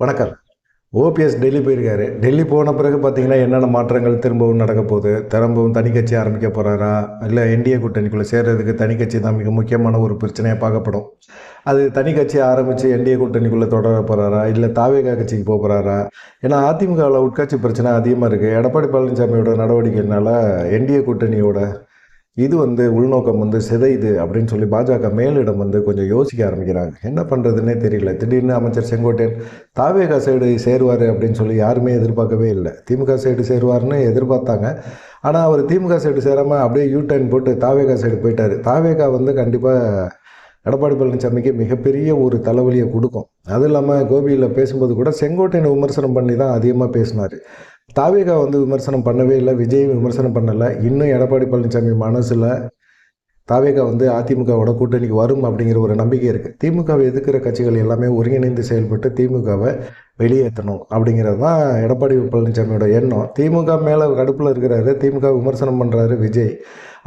வணக்கம். ஓபிஎஸ் டெல்லி போயிருக்காரு. டெல்லி போன பிறகு பார்த்தீங்கன்னா என்னென்ன மாற்றங்கள் திரும்பவும் நடக்க போகுது? திரும்பவும் தனி கட்சி ஆரம்பிக்க போகிறாரா இல்லை என்டிஏ கூட்டணிக்குள்ளே சேர்றதுக்கு தனி கட்சி தான் மிக முக்கியமான ஒரு பிரச்சனையாக பார்க்கப்படும். அது தனி கட்சி ஆரம்பித்து என்டிஏ கூட்டணிக்குள்ளே தொடர போகிறாரா இல்லை தாவேகா கட்சிக்கு போக போகிறாரா ஏன்னா அதிமுகவில் உட்கட்சி பிரச்சனை அதிகமாக இருக்குது எடப்பாடி பழனிசாமியோட நடவடிக்கைனால என்டிஏ கூட்டணியோட இது வந்து உள்நோக்கம் வந்து சிதையுது அப்படின்னு சொல்லி பாஜக மேலிடம் வந்து கொஞ்சம் யோசிக்க ஆரம்பிக்கிறாங்க. என்ன பண்ணுறதுன்னே தெரியல. திடீர்னு அமைச்சர் செங்கோட்டையன் தாவேகா சைடு சேருவார் அப்படின்னு சொல்லி யாருமே எதிர்பார்க்கவே இல்லை. திமுக சைடு சேருவார்னு எதிர்பார்த்தாங்க. ஆனால் அவர் திமுக சைடு சேராமல் அப்படியே யூ டர்ன் போட்டு தாவேகா சைடு போயிட்டார். தாவேகா வந்து கண்டிப்பாக எடப்பாடி பழனிசாமிக்கு மிகப்பெரிய ஒரு தலைவலியை கொடுக்கும். அதுவும் இல்லாமல் கோபியில் பேசும்போது கூட செங்கோட்டையனை விமர்சனம் பண்ணி தான் அதிகமாக பேசினார். தாவேகா வந்து விமர்சனம் பண்ணவே இல்லை விஜய் விமர்சனம் பண்ணலை. இன்னும் எடப்பாடி பழனிசாமி மனசில் தாவேகா வந்து அதிமுகவோட கூட்டணிக்கு வரும் அப்படிங்கிற ஒரு நம்பிக்கை இருக்குது திமுகவை எதிர்க்கிற கட்சிகள் எல்லாமே ஒருங்கிணைந்து செயல்பட்டு திமுகவை வெளியேற்றணும் அப்படிங்கிறது தான் எடப்பாடி பழனிசாமியோட எண்ணம். திமுக மேலே கடுப்பில் இருக்கிறாரு திமுக விமர்சனம் பண்ணுறாரு விஜய்.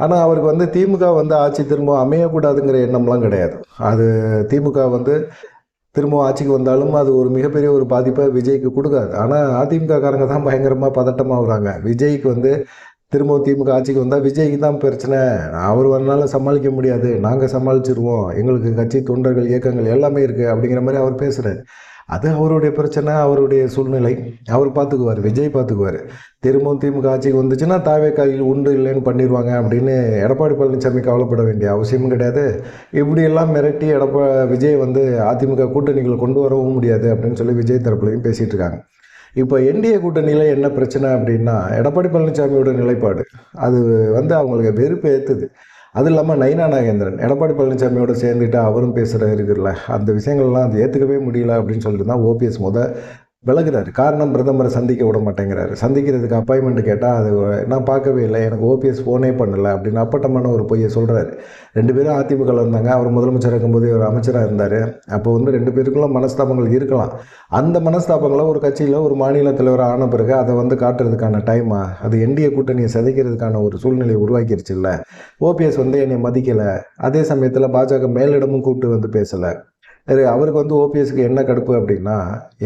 ஆனால் அவருக்கு வந்து திமுக வந்து ஆட்சி திரும்ப அமையக்கூடாதுங்கிற எண்ணம்லாம் கிடையாது. அது திமுக வந்து திரும்ப ஆட்சிக்கு வந்தாலும் அது ஒரு மிகப்பெரிய ஒரு பாதிப்பை விஜய்க்கு கொடுக்காது. ஆனால் அதிமுக காரங்க தான் பயங்கரமாக பதட்டமாகறாங்க. விஜய்க்கு வந்து திரும்ப திமுக ஆட்சிக்கு வந்தால் விஜய்க்கு தான் பிரச்சனை. அவர் வந்தாலும் சமாளிக்க முடியாது. நாங்கள் சமாளிச்சிருவோம். எங்களுக்கு கட்சி தொண்டர்கள் இயக்கங்கள் எல்லாமே இருக்குது அப்படிங்கிற மாதிரி அவர் பேசுகிறார் அது அவருடைய பிரச்சனை அவருடைய சூழ்நிலை. அவர் பார்த்துக்குவார் விஜய் பார்த்துக்குவார் திரும்பவும் திமுக ஆட்சிக்கு வந்துச்சுன்னா தாவே கையில் உண்டு இல்லைன்னு பண்ணிடுவாங்க அப்படின்னு எடப்பாடி பழனிசாமி கவலைப்பட வேண்டிய அவசியமும் கிடையாது. இப்படியெல்லாம் மிரட்டி எடப்பா விஜய் வந்து அதிமுக கூட்டணிகளை கொண்டு வரவும் முடியாது அப்படின்னு சொல்லி விஜய் தரப்புலையும் பேசிகிட்டு இருக்காங்க. இப்போ என்டிஏ கூட்டணியில் என்ன பிரச்சனை அப்படின்னா எடப்பாடி பழனிசாமியோட நிலைப்பாடு. அது வந்து அவங்களுக்கு வெறுப்பு ஏற்றுது அது இல்லாமல் நைனா நாகேந்திரன் எடப்பாடி பழனிசாமியோட சேர்ந்துட்டு அவரும் பேசுகிற இருக்குல்ல அந்த விஷயங்கள்லாம் அது ஏற்றுக்கவே முடியல அப்படின்னு சொல்லிட்டு தான் ஓபிஎஸ் முத விலகுறாரு. காரணம் பிரதமரை சந்திக்க விட மாட்டேங்கிறாரு. சந்திக்கிறதுக்கு அப்பாயின்மெண்ட் கேட்டால் அது நான் பார்க்கவே இல்லை. எனக்கு ஓபிஎஸ் ஃபோனே பண்ணலை அப்படின்னு அப்பட்டமான ஒரு பொய்யை சொல்கிறாரு ரெண்டு பேரும் அதிமுகவில் இருந்தாங்க. அவர் முதலமைச்சர் இருக்கும்போது ஒரு அமைச்சராக இருந்தார். அப்போ வந்து ரெண்டு பேருக்குள்ள மனஸ்தாபங்கள் இருக்கலாம். அந்த மனஸ்தாபங்களை ஒரு கட்சியில் ஒரு மாநில தலைவர் ஆன பிறகு அதை வந்து காட்டுறதுக்கான டைமா அது என்டிஏ கூட்டணியை சிதைக்கிறதுக்கான ஒரு சூழ்நிலையை உருவாக்கிருச்சு இல்லை ஓபிஎஸ் வந்து என்னை மதிக்கலை. அதே சமயத்தில் பாஜக மேலிடமும் கூப்பிட்டு வந்து பேசலை. அவருக்கு வந்து ஓபிஎஸ்க்கு என்ன கடுப்பு அப்படின்னா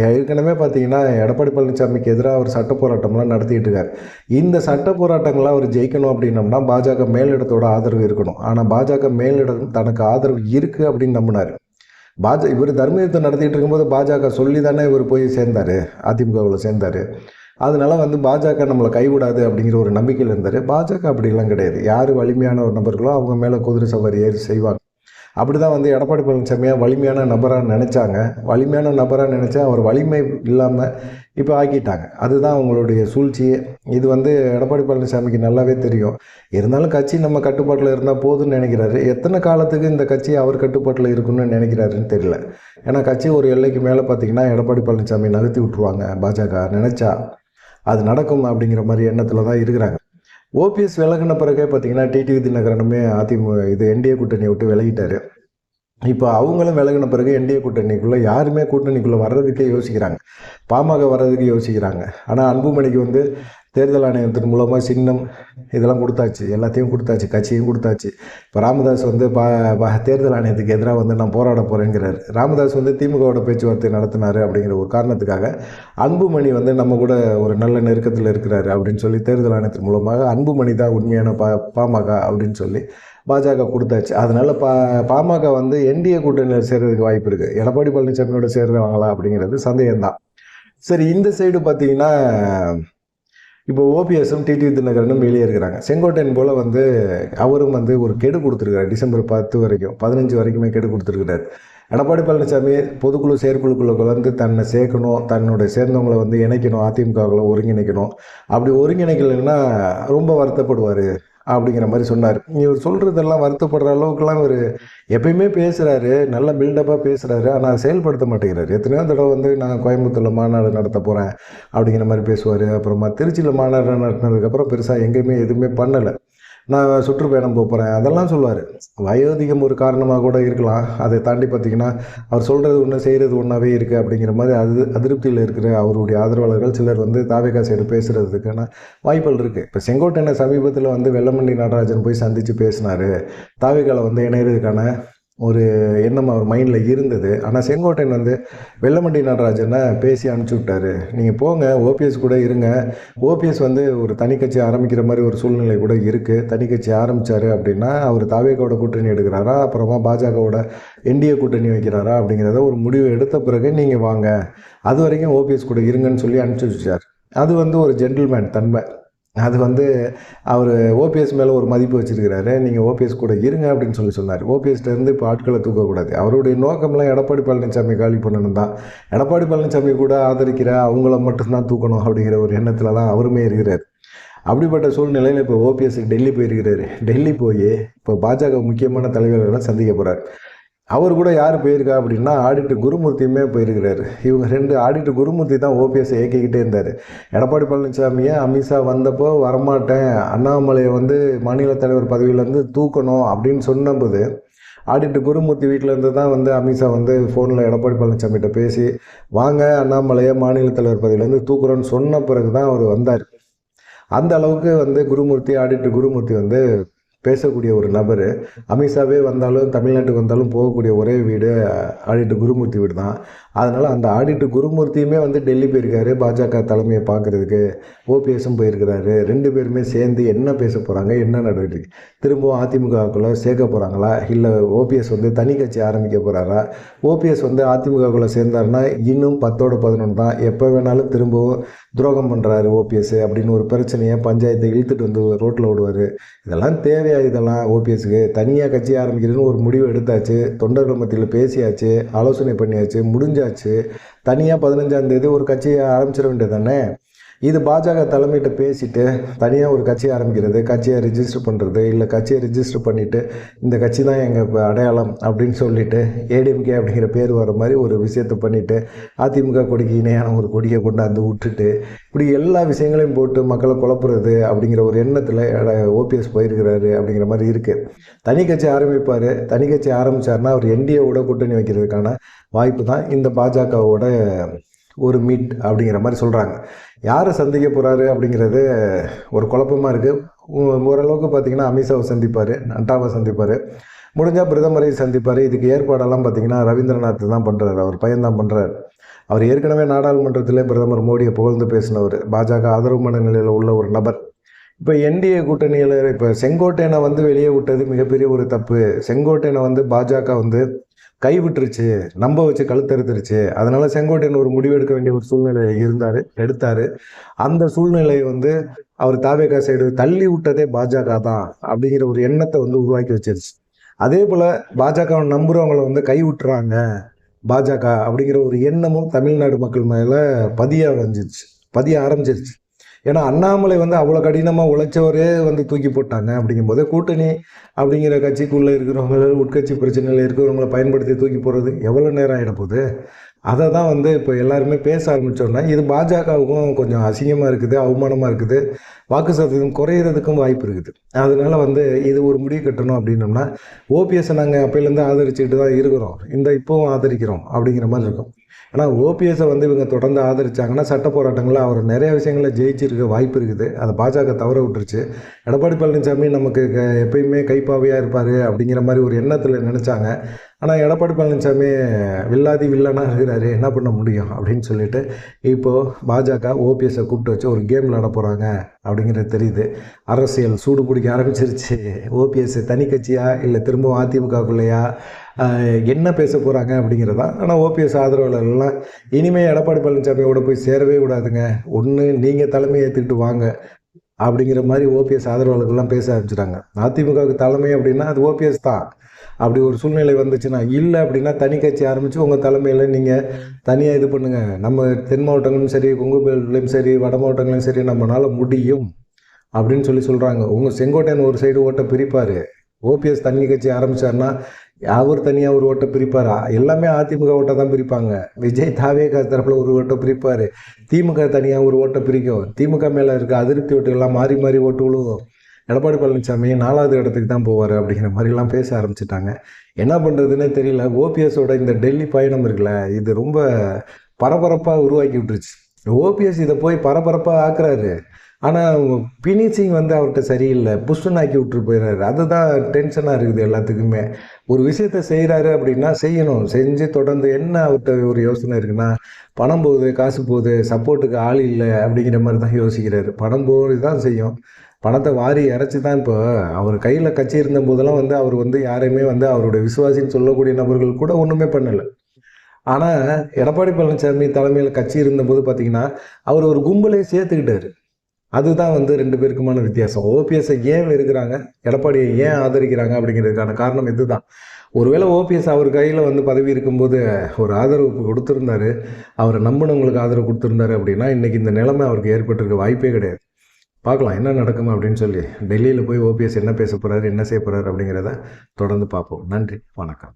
ஏற்கனவே பார்த்தீங்கன்னா எடப்பாடி பழனிசாமிக்கு எதிராக அவர் சட்ட போராட்டம்லாம் நடத்திட்டு இருக்கார். இந்த சட்ட போராட்டங்கள்லாம் அவர் ஜெயிக்கணும் அப்படின்னம்னா பாஜக மேலிடத்தோட ஆதரவு இருக்கணும். ஆனால் பாஜக மேலிடம் தனக்கு ஆதரவு இருக்குது அப்படின்னு நம்பினார். பாஜ இவர் தர்ம யுத்தம் நடத்திட்டு இருக்கும்போது பாஜக சொல்லி தானே இவர் போய் சேர்ந்தார் அதிமுகவில் சேர்ந்தார். அதனால வந்து பாஜக நம்மளை கைவிடாது அப்படிங்கிற ஒரு நம்பிக்கையில் இருந்தார். பாஜக அப்படிலாம் கிடையாது. யார் வலிமையான ஒரு நபர்களோ அவங்க மேலே குதிரை சவாரி ஏறி செய்வாங்க. அப்படி தான் வந்து எடப்பாடி பழனிசாமியாக வலிமையான நபராக நினச்சாங்க. வலிமையான நபராக நினச்சா அவர் வலிமை இல்லாமல் இப்போ ஆக்கிட்டாங்க. அதுதான் அவங்களுடைய சூழ்ச்சி. இது வந்து எடப்பாடி பழனிசாமிக்கு நல்லாவே தெரியும். இருந்தாலும் கட்சி நம்ம கட்டுப்பாட்டில் இருந்தால் போதும்னு நினைக்கிறாரு. எத்தனை காலத்துக்கு இந்த கட்சி அவர் கட்டுப்பாட்டில் இருக்குன்னு நினைக்கிறாருன்னு தெரியல. ஏன்னா கட்சி ஒரு எல்லைக்கு மேலே பார்த்தீங்கன்னா எடப்பாடி பழனிசாமி நகர்த்தி விட்ருவாங்க பாஜக நினச்சா அது நடக்கும் அப்படிங்கிற மாதிரி எண்ணத்தில் தான் இருக்கிறாங்க. ஓபிஎஸ் விலகின பிறகே பார்த்தீங்கன்னா டிடிவி தினகரனுமே அதிமுக இது என்டிஏ கூட்டணியை விட்டு விலகிட்டார். இப்போ அவங்களும் விலகின பிறகு என்டிஏ கூட்டணிக்குள்ளே யாருமே கூட்டணிக்குள்ளே வர்றதுக்கே யோசிக்கிறாங்க. பாமக வர்றதுக்கு யோசிக்கிறாங்க. ஆனால் அன்புமணிக்கு வந்து தேர்தல் ஆணையத்தின் மூலமாக சின்னம் இதெல்லாம் கொடுத்தாச்சு எல்லாத்தையும் கொடுத்தாச்சு கட்சியும் கொடுத்தாச்சு. இப்போ ராமதாஸ் வந்து பா தேர்தல் ஆணையத்துக்கு எதிராக வந்து நான் போராட போகிறேங்கிறார் ராமதாஸ் வந்து திமுகவோட பேச்சுவார்த்தை நடத்தினார் அப்படிங்கிற ஒரு காரணத்துக்காக அன்புமணி வந்து நம்ம கூட ஒரு நல்ல நெருக்கத்தில் இருக்கிறாரு அப்படின்னு சொல்லி தேர்தல் ஆணையத்தின் மூலமாக அன்புமணி தான் உண்மையான பா பாமக அப்படின்னு சொல்லி பாஜக கொடுத்தாச்சு. அதனால் பா பாமக வந்து என்டிஏ கூட்டணியில் சேர்றதுக்கு வாய்ப்பு இருக்குது எடப்பாடி பழனிசாமியோட சேர்றவங்களா அப்படிங்கிறது சந்தேகம்தான். சரி இந்த சைடு பார்த்தீங்கன்னா இப்போ ஓபிஎஸும் டிடிவி தினகரனும் வெளியே இருக்கிறாங்க. செங்கோட்டையன் போல் வந்து அவரும் வந்து ஒரு கெடு கொடுத்துருக்காரு டிசம்பர் பத்து வரைக்கும் பதினஞ்சு வரைக்குமே கெடு கொடுத்துருக்கிறார். எடப்பாடி பழனிசாமி பொதுக்குழு செயற்குழுக்குள்ள கலந்து தன்னை சேர்க்கணும் தன்னுடைய சேர்ந்தவங்களை வந்து இணைக்கணும் அதிமுகவில் ஒருங்கிணைக்கணும். அப்படி ஒருங்கிணைக்கலைன்னா ரொம்ப வருத்தப்படுவார் அப்படிங்கிற மாதிரி சொன்னார். இவர் சொல்கிறதெல்லாம் வருத்தப்படுற அளவுக்குலாம் இவர் எப்பயுமே பேசுகிறாரு நல்ல பில்டப்பாக பேசுகிறாரு ஆனால் செயல்படுத்த மாட்டேங்கிறாரு. எத்தனையோ தடவை வந்து நான் கோயம்புத்தூரில் மாநாடு நடத்த போகிறேன் அப்படிங்கிற மாதிரி பேசுவார். அப்புறமா திருச்சியில் மாநாடு நடத்தினதுக்கப்புறம் பெருசாக எங்கேயுமே எதுவுமே பண்ணலை. நான் சுற்றுப்பயணம் போக போகிறேன் அதெல்லாம் சொல்லுவார். வயோதிகம் ஒரு காரணமாக கூட இருக்கலாம். அதை தாண்டி பார்த்தீங்கன்னா அவர் சொல்கிறது ஒன்று செய்கிறது ஒன்றாவே இருக்குது அப்படிங்கிற மாதிரி அது அதிருப்தியில் இருக்கிற அவருடைய ஆதரவாளர்கள் சிலர் வந்து தாவேகா சைடு பேசுகிறதுக்கான வாய்ப்புகள் இருக்குது இப்போ செங்கோட்டையனை சமீபத்தில் வந்து வெள்ளமண்டி நடராஜன் போய் சந்தித்து பேசினார். தாவேகாவில் வந்து இணையறதுக்கான ஒரு எண்ணம் அவர் மைண்டில் இருந்தது. ஆனால் செங்கோட்டையன் வந்து வெள்ளமண்டி நடராஜனை பேசி அனுப்பிச்சி விட்டாரு. நீங்கள் போங்க ஓபிஎஸ் கூட இருங்க. ஓபிஎஸ் வந்து ஒரு தனி கட்சி ஆரம்பிக்கிற மாதிரி ஒரு சூழ்நிலை கூட இருக்குது தனி கட்சி ஆரம்பித்தார் அப்படின்னா அவர் தாவேக்கோட கூட்டணி எடுக்கிறாரா? அப்புறமா பாஜகவோட என்டிஏ கூட்டணி வைக்கிறாரா? அப்படிங்கிறத ஒரு முடிவு எடுத்த பிறகு நீங்கள் வாங்க. அது வரைக்கும் ஓபிஎஸ் கூட இருங்கன்னு சொல்லி அனுப்பிச்சி வச்சார். அது வந்து ஒரு ஜென்டில்மேன் தன்மை. அது வந்து அவர் ஓபிஎஸ் மேலே ஒரு மதிப்பு வச்சுருக்கிறாரு. நீங்கள் ஓபிஎஸ் கூட இருங்க அப்படின்னு சொல்லி சொன்னார். ஓபிஎஸ்லேருந்து இப்போ ஆட்களை தூக்கக்கூடாது. அவருடைய நோக்கம்லாம் எடப்பாடி பழனிசாமி காலி பண்ணணும் தான் எடப்பாடி பழனிசாமி கூட ஆதரிக்கிற அவங்கள மட்டும்தான் தூக்கணும் அப்படிங்கிற ஒரு எண்ணத்தில் தான் அவருமே இருக்கிறார். அப்படிப்பட்ட சூழ்நிலையில் இப்போ ஓபிஎஸ் டெல்லி போயிருக்கிறாரு. டெல்லி போய் இப்போ பாஜக முக்கியமான தலைவர்கள்லாம் சந்திக்க போகிறார் அவர் கூட யார் போயிருக்கா அப்படின்னா ஆடிட்டர் குருமூர்த்தியுமே போயிருக்கிறாரு. இவங்க ரெண்டு ஆடிட்டர் குருமூர்த்தி தான் ஓபிஎஸ் இயக்கிக்கிட்டே இருந்தார். எடப்பாடி பழனிசாமியை அமித்ஷா வந்தப்போ வரமாட்டேன் அண்ணாமலையை வந்து மாநில தலைவர் பதவியிலேருந்து தூக்கணும் அப்படின்னு சொன்னபோது ஆடிட்டர் குருமூர்த்தி வீட்டில் இருந்து தான் வந்து அமித்ஷா வந்து ஃபோனில் எடப்பாடி பழனிசாமிகிட்ட பேசி வாங்க அண்ணாமலையை மாநில தலைவர் பதவியிலேருந்து தூக்குறோன்னு சொன்ன பிறகு தான் அவர் வந்தார். அந்த அளவுக்கு வந்து குருமூர்த்தி ஆடிட்டர் குருமூர்த்தி வந்து பேசக்கூடிய ஒரு நபர் அமித்ஷாவே வந்தாலும் தமிழ்நாட்டுக்கு வந்தாலும் போகக்கூடிய ஒரே வீடு ஆடிட்டு குருமூர்த்தி வீடு தான் அதனால் அந்த ஆடிட்டு குருமூர்த்தியுமே வந்து டெல்லி போயிருக்காரு பாஜக தலைமையை பார்க்குறதுக்கு. ஓபிஎஸும் போயிருக்கிறாரு. ரெண்டு பேருமே சேர்ந்து என்ன பேச போகிறாங்க என்ன நடவடிக்கை திரும்பவும் அதிமுகக்குள்ளே சேர்க்க போகிறாங்களா இல்லை ஓபிஎஸ் வந்து தனி கட்சி ஆரம்பிக்க போகிறாரா ஓபிஎஸ் வந்து அதிமுகக்குள்ளே சேர்ந்தாருன்னா இன்னும் பத்தோட பதினொன்று தான். எப்போ வேணாலும் திரும்பவும் துரோகம் பண்ணுறாரு ஓபிஎஸ் அப்படின்னு ஒரு பிரச்சனையை பஞ்சாயத்தை இழுத்துட்டு வந்து ரோட்டில் விடுவார் இதெல்லாம் தேவையா இதெல்லாம் ஓபிஎஸ்க்கு? தனியாக கட்சி ஆரம்பிக்கிறதுன்னு ஒரு முடிவு எடுத்தாச்சு. தொண்டர்கள் மத்தியில் பேசியாச்சு ஆலோசனை பண்ணியாச்சு முடிஞ்சாச்சு. தனியாக பதினஞ்சாந்தேதி ஒரு கட்சியை ஆரம்பிச்சிட வேண்டியது தானே? இது பாஜக தலைமையிட்ட பேசிட்டு தனியாக ஒரு கட்சி ஆரம்பிக்கிறது கட்சியை ரிஜிஸ்டர் பண்ணுறது இல்லை கட்சியை ரிஜிஸ்டர் பண்ணிவிட்டு இந்த கட்சி தான் எங்கள் அடையாளம் அப்படின்னு சொல்லிட்டு ஏடிஎம்கே அப்படிங்கிற பேர் வர மாதிரி ஒரு விஷயத்தை பண்ணிவிட்டு அதிமுக கொடிக்கு இணையான ஒரு கொடியை கொண்டாந்து விட்டுட்டு இப்படி எல்லா விஷயங்களையும் போட்டு மக்களை குழப்புறது அப்படிங்கிற ஒரு எண்ணத்தில் ஓபிஎஸ் போயிருக்கிறாரு அப்படிங்கிற மாதிரி இருக்குது தனி கட்சி ஆரம்பிப்பார் தனி கட்சி ஆரம்பித்தார்னா அவர் என்டிஏவோட கூட்டணி வைக்கிறதுக்கான வாய்ப்பு தான் இந்த பாஜகவோட ஒரு மீட் அப்படிங்கிற மாதிரி சொல்கிறாங்க யாரை சந்திக்க போகிறாரு அப்படிங்கிறது ஒரு குழப்பமாக இருக்குது ஓரளவுக்கு பார்த்திங்கன்னா அமித்ஷாவை சந்திப்பார் நட்டாவை சந்திப்பார். முடிஞ்சால் பிரதமரை சந்திப்பார். இதுக்கு ஏற்பாடெல்லாம் பார்த்திங்கன்னா ரவீந்திரநாத் தான் பண்ணுறாரு அவர் பையன்தான் பண்ணுறாரு அவர் ஏற்கனவே நாடாளுமன்றத்திலே பிரதமர் மோடியை புகழ்ந்து பேசினவர் பாஜக ஆதரவு மனநிலையில் உள்ள ஒரு நபர். இப்போ என்டிஏ கூட்டணியில் இப்போ செங்கோட்டையனை வந்து வெளியே விட்டது மிகப்பெரிய ஒரு தப்பு. செங்கோட்டையனை வந்து பாஜக வந்து கைவிட்டுருச்சு நம்ப வச்சு கழுத்தறுத்துருச்சு. அதனால செங்கோட்டையன் ஒரு முடிவு எடுக்க வேண்டிய ஒரு சூழ்நிலை இருந்தார் எடுத்தார். அந்த சூழ்நிலையை வந்து அவர் தாவேகா சைடு தள்ளி விட்டதே பாஜக தான் அப்படிங்கிற ஒரு எண்ணத்தை வந்து உருவாக்கி வச்சிருச்சு. அதே போல் பாஜகவை நம்புறவங்களை வந்து கை விட்டுறாங்க பாஜக அப்படிங்கிற ஒரு எண்ணமும் தமிழ்நாடு மக்கள் மேலே பதிய வரைஞ்சிருச்சு பதிய ஆரம்பிச்சிருச்சு. ஏன்னா அண்ணாமலை வந்து அவ்வளோ கடினமாக உழைச்சவரே வந்து தூக்கி போட்டாங்க அப்படிங்கும்போது கூட்டணி அப்படிங்கிற கட்சிக்குள்ளே இருக்கிறவங்க உட்கட்சி பிரச்சனையில் இருக்கிறவங்களை பயன்படுத்தி தூக்கி போடுறது எவ்வளோ நேரம் ஆகிடப்போகுது அதை தான் வந்து இப்போ எல்லாருமே பேச ஆரம்பித்தோன்னா இது பாஜகவுக்கும் கொஞ்சம் அசிங்கமாக இருக்குது அவமானமாக இருக்குது. வாக்கு சதவீதம் குறையிறதுக்கும் வாய்ப்பு இருக்குது. அதனால் வந்து இது ஒரு முடிவு கட்டணும் அப்படின்னோம்னா ஓபிஎஸ்ஸை நாங்கள் அப்போலேருந்து ஆதரிச்சுட்டு தான் இருக்கிறோம். இந்த இப்போவும் ஆதரிக்கிறோம் அப்படிங்கிற மாதிரி இருக்கும். ஆனால் ஓபிஎஸ்ஸை வந்து இவங்க தொடர்ந்து ஆதரிச்சாங்கன்னா சட்ட போராட்டங்களில் அவர் நிறைய விஷயங்களில் ஜெயிச்சிருக்க வாய்ப்பு இருக்குது. அதை பாஜக தவற விட்டுருச்சு. எடப்பாடி பழனிசாமி நமக்கு க எப்பயுமே கைப்பாவையாக இருப்பார் அப்படிங்கிற மாதிரி ஒரு எண்ணத்தில் நினச்சாங்க. ஆனால் எடப்பாடி பழனிசாமி வில்லாதி வில்லனாக இருக்கிறாரு. என்ன பண்ண முடியும் அப்படின்னு சொல்லிட்டு இப்போது பாஜக ஓபிஎஸ்ஸை கூப்பிட்டு வச்சு ஒரு கேம் விளாட போகிறாங்க அப்படிங்கிறது தெரியுது. அரசியல் சூடு பிடிக்க ஆரம்பிச்சிருச்சு. ஓபிஎஸ் தனி கட்சியா இல்லை திரும்பவும் அதிமுகக்குள்ளையா? என்ன பேச போகிறாங்க அப்படிங்கிறதா? ஆனால் ஓபிஎஸ் ஆதரவாளர்கள்லாம் இனிமேல் எடப்பாடி பழனிசாமியோட போய் சேரவே கூடாதுங்க ஒன்று நீங்கள் தலைமை ஏற்றுக்கிட்டு வாங்க அப்படிங்கிற மாதிரி ஓபிஎஸ் ஆதரவாளர்கள்லாம் பேச ஆரம்பிச்சிட்டாங்க. அதிமுகவுக்கு தலைமை அப்படின்னா அது ஓபிஎஸ் தான். அப்படி ஒரு சூழ்நிலை வந்துச்சுன்னா இல்லை அப்படின்னா தனி கட்சி ஆரம்பித்து உங்கள் தலைமையில் நீங்கள் தனியாக இது பண்ணுங்கள் நம்ம தென் மாவட்டங்களும் சரி கொங்கு சரி வட மாவட்டங்களையும் சரி நம்மளால் முடியும் அப்படின்னு சொல்லி சொல்கிறாங்க உங்கள் செங்கோட்டையன் ஒரு சைடு ஓட்டை பிரிப்பார். ஓபிஎஸ் தனி கட்சி ஆரம்பித்தார்னா அவர் தனியாக ஒரு ஓட்டை பிரிப்பார்? எல்லாமே அதிமுக ஓட்டை தான் பிரிப்பாங்க. விஜய் தாவேக தரப்பில் ஒரு ஓட்டை பிரிப்பார். திமுக தனியாக ஒரு ஓட்டை பிரிக்கும். திமுக மேலே இருக்க அதிருப்தி ஓட்டுகள்லாம் மாறி மாறி ஓட்டு விழுவும் எடப்பாடி பழனிசாமி நாலாவது இடத்துக்கு தான் போவார் அப்படிங்கிற மாதிரிலாம் பேச ஆரம்பிச்சிட்டாங்க. என்ன பண்ணுறதுன்னே தெரியல. ஓபிஎஸோட இந்த டெல்லி பயணம் இருக்குல்ல இது ரொம்ப பரபரப்பாக உருவாக்கி விட்டுருச்சு. ஓபிஎஸ் இதை போய் பரபரப்பாக ஆக்குறாரு. ஆனால் பினிஷிங் வந்து அவர்கிட்ட சரியில்லை. புஷ்டன் ஆக்கி விட்டுட்டு போயிடுறாரு அதுதான் டென்ஷனாக இருக்குது எல்லாத்துக்குமே. ஒரு விஷயத்த செய்கிறாரு அப்படின்னா செய்யணும். செஞ்சு தொடர்ந்து என்ன அவர்கிட்ட ஒரு யோசனை இருக்குன்னா பணம் போகுது காசு போகுது சப்போர்ட்டுக்கு ஆள் இல்லை அப்படிங்கிற மாதிரி தான் யோசிக்கிறாரு. பணம் போகிறது தான் செய்யும். பணத்தை வாரி இறச்சி தான் இப்போ அவர் கையில் கட்சி இருந்த போதெல்லாம் வந்து அவர் வந்து யாரையுமே வந்து அவருடைய விசுவாசின்னு சொல்லக்கூடிய நபர்கள் கூட ஒன்றுமே பண்ணலை. ஆனால் எடப்பாடி பழனிசாமி தலைமையில் கட்சி இருந்தபோது பார்த்தீங்கன்னா அவர் ஒரு கும்பலே சேர்த்துக்கிட்டாரு. அதுதான் வந்து ரெண்டு பேருக்குமான வித்தியாசம். ஓபிஎஸ்ஸை ஏன் இருக்கிறாங்க எடப்பாடியை ஏன் ஆதரிக்கிறாங்க அப்படிங்கிறதுக்கான காரணம் இதுதான். ஒருவேளை ஓபிஎஸ் அவர் கையில் வந்து பதவி இருக்கும்போது ஒரு ஆதரவு கொடுத்துருந்தாரு. அவரை நம்பினவங்களுக்கு ஆதரவு கொடுத்துருந்தாரு அப்படின்னா இன்றைக்கி இந்த நிலைமை அவருக்கு ஏற்பட்டிருக்க வாய்ப்பே கிடையாது. பார்க்கலாம் என்ன நடக்கும் அப்படின்னு சொல்லி டெல்லியில் போய் ஓபிஎஸ் என்ன பேச போகிறாரு என்ன செய்ய போகிறாரு அப்படிங்கிறத தொடர்ந்து பார்ப்போம். நன்றி வணக்கம்.